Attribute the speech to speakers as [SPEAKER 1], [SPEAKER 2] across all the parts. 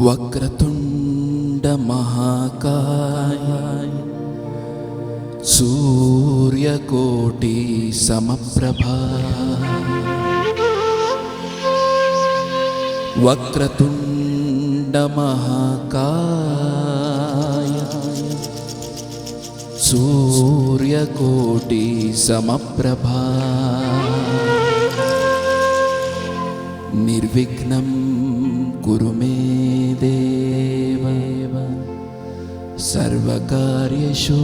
[SPEAKER 1] వక్రతుండ మహాకాయ సూర్యకోటి సమప్రభా. వక్రతుండ మహాకాయ సూర్యకోటి సమప్రభా. నిర్విఘ్నం కురు सर्वकार्येषु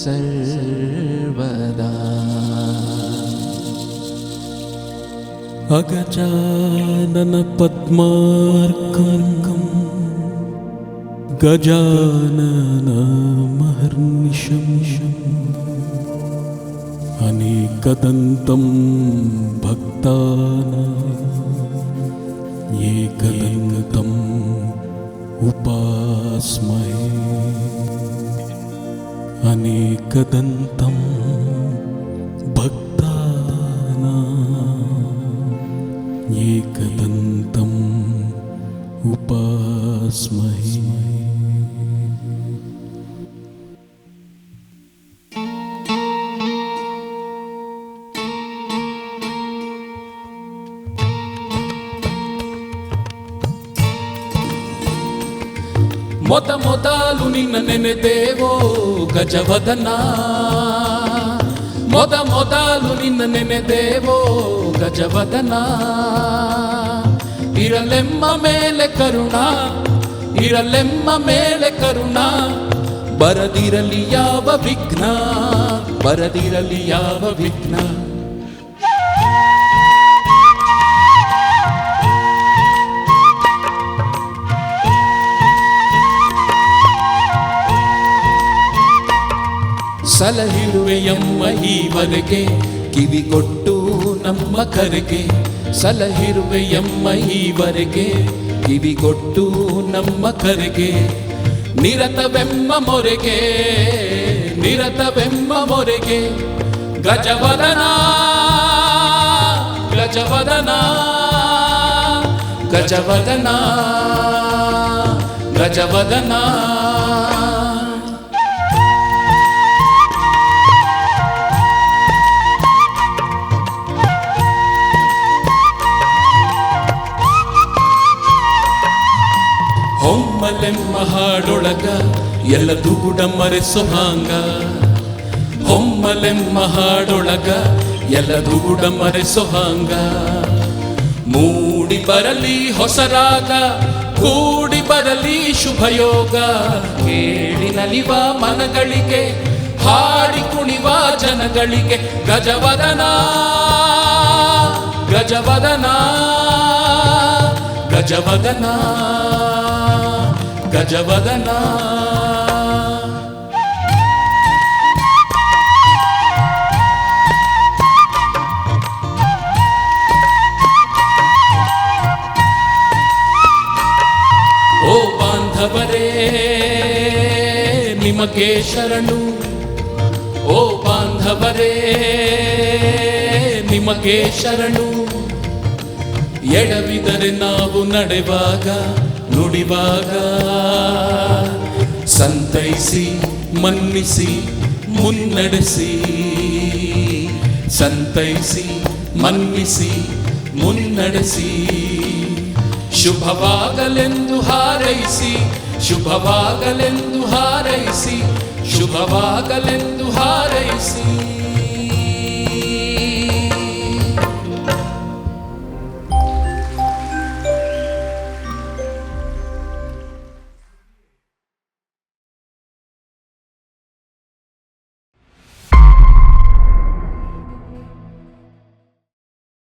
[SPEAKER 1] सर्वदा।
[SPEAKER 2] अगचाननपद्मार्काङ्गं गजाननमहर्निशंशम् अनेकदन्तं भक्ताना। ये कलिङ्ग अनेकदन्तं
[SPEAKER 1] ಮೊದ ಮೊದಲು ನಿನ್ನ ನೆನೆದೇವೋ ಗಜವದನ. ಮೊದ ಮೊದಲು ನಿನ್ನ ನೆನೆದೇವೋ ಗಜವದನ. ಇರಲೆಮ್ಮ ಮೇಲೆ ಕರುಣ, ಇರಲೆಮ್ಮ ಮೇಲೆ ಕರುಣ. ಬರದಿರಲಿ ಯಾವ ವಿಘ್ನ, ಬರದಿರಲಿ ಯಾವ ವಿಘ್ನ. ಸಲಹಿರುವೆಯಮ್ಮ ಈವರೆಗೆ ಕಿವಿಗೊಟ್ಟು ನಮ್ಮ ಕರೆಗೆ. ಸಲಹಿರುವೆಯಮ್ಮ ಈವರೆಗೆ ಕಿವಿಗೊಟ್ಟು ನಮ್ಮ ಕರೆಗೆ. ನಿರತವೆಮ್ಮ ಮೊರೆಗೆ. ನಿರತವೆಮ್ಮ ಮೊರೆಗೆ. ಗಜವದನ ಗಜವದನ ಗಜವದನ ಗಜವದನ. ಹೊಮ್ಮಲೆಮ್ಮ ಹಾಡೊಳಗ ಎಲ್ಲ ದುಗುಡ ಮರೆಸು ಹಾಂಗ. ಹೊಮ್ಮಲೆಮ್ಮ ಹಾಡೊಳಗ ಎಲ್ಲ ದುಗುಡ ಮರೆಸು ಹಾಂಗ. ಮೂಡಿ ಬರಲಿ ಹೊಸರಾಗ, ಕೂಡಿ ಬರಲಿ ಶುಭಯೋಗ. ಕೇಳಿ ನಲಿವ ಮನಗಳಿಗೆ, ಹಾಡಿ ಕುಣಿವ ಜನಗಳಿಗೆ ಗಜವದನ ಗಜವದನ ಗಜವದನ. ಗಜವದನ. ಓ ಬಾಂಧವರೇ ನಿಮಗೆ ಶರಣು ಓ ಬಾಂಧವರೇ ನಿಮಗೆ ಶರಣು ಎಡವಿದರೆ ನಾವು ನಡೆವಾಗ, ನುಡಿವಾಗ. ಸಂತೈಸಿ, ಮನ್ನಿಸಿ, ಮುನ್ನಡೆಸಿ. ಸಂತೈಸಿ, ಮನ್ನಿಸಿ, ಮುನ್ನಡೆಸಿ. ಶುಭವಾಗಲೆಂದು ಹಾರೈಸಿ ಶುಭವಾಗಲೆಂದು ಹಾರೈಸಿ ಶುಭವಾಗಲೆಂದು ಹಾರೈಸಿ.